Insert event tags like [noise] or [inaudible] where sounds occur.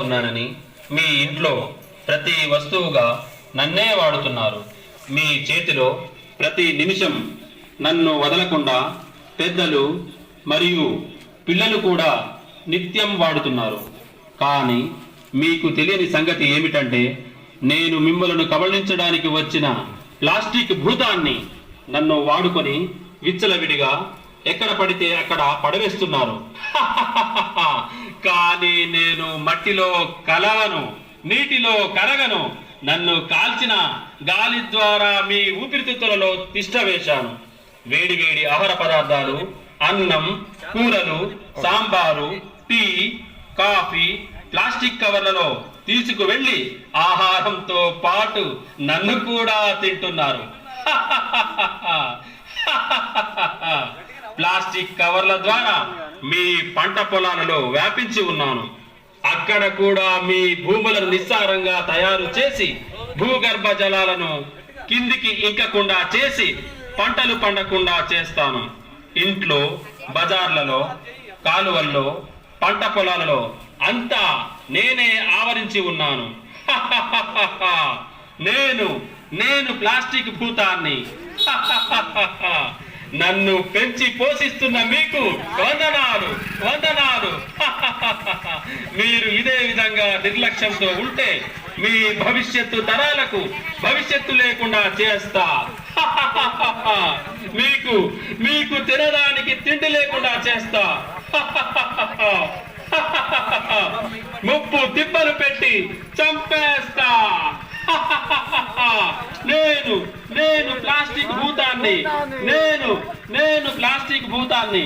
ఉన్నానని మీ ఇంట్లో ప్రతి వస్తువుగా నన్నే వాడుతున్నారు. మీ చేతిలో ప్రతి నిమిషం నన్ను వదలకుండా పెద్దలు మరియు పిల్లలు కూడా నిత్యం వాడుతున్నారు. కానీ మీకు తెలియని సంగతి ఏమిటంటే నేను మిమ్మలను కబళించడానికి వచ్చిన ప్లాస్టిక్ భూతాన్ని నన్ను వాడుకొని విచ్చలవిడిగా ఎక్కడ పడితే అక్కడ పడవేస్తున్నారు. కానీ నేను మట్టిలో కలవను నీటిలో కరగను నన్ను కాల్చిన గాలి ద్వారా మీ ఊపిరితిత్తులలో తిష్ట వేశాను. వేడి వేడి ఆహార పదార్థాలు అన్నం కూరలు సాంబారు టీ కాఫీ ప్లాస్టిక్ కవర్లలో తీసుకువెళ్ళి ఆహారంతో పాటు నన్ను కూడా తింటున్నారు. [laughs] ప్లాస్టిక్ కవర్ల ద్వారా మీ పంట పొలాలలో వ్యాపించి ఉన్నాను. అక్కడ కూడా మీ భూములను నిస్సారంగా తయారు చేసి భూగర్భ జలాలను కిందికి ఇంకకుండా చేసి పంటలు పండకుండా చేస్తాను. ఇంట్లో బజార్లలో కాలువల్లో పంట పొలాలలో అంతా నేనే ఆవరించి ఉన్నాను. నేను నేను ప్లాస్టిక్ భూతాన్ని. నన్ను పెంచి పోషిస్తున్న మీకు వందనాలు వందనాలు. మీరు ఇదే విధంగా నిర్లక్ష్యంతో ఉంటే మీ భవిష్యత్తు తరాలకు భవిష్యత్తు లేకుండా చేస్తారు మీకు మీకు తినడానికి తిండి లేకుండా చేస్తా. ముప్పు తిప్పలు పెట్టి చంపేస్తా. నేను నేను ప్లాస్టిక్ భూతాన్ని నేను నేను ప్లాస్టిక్ భూతాన్ని.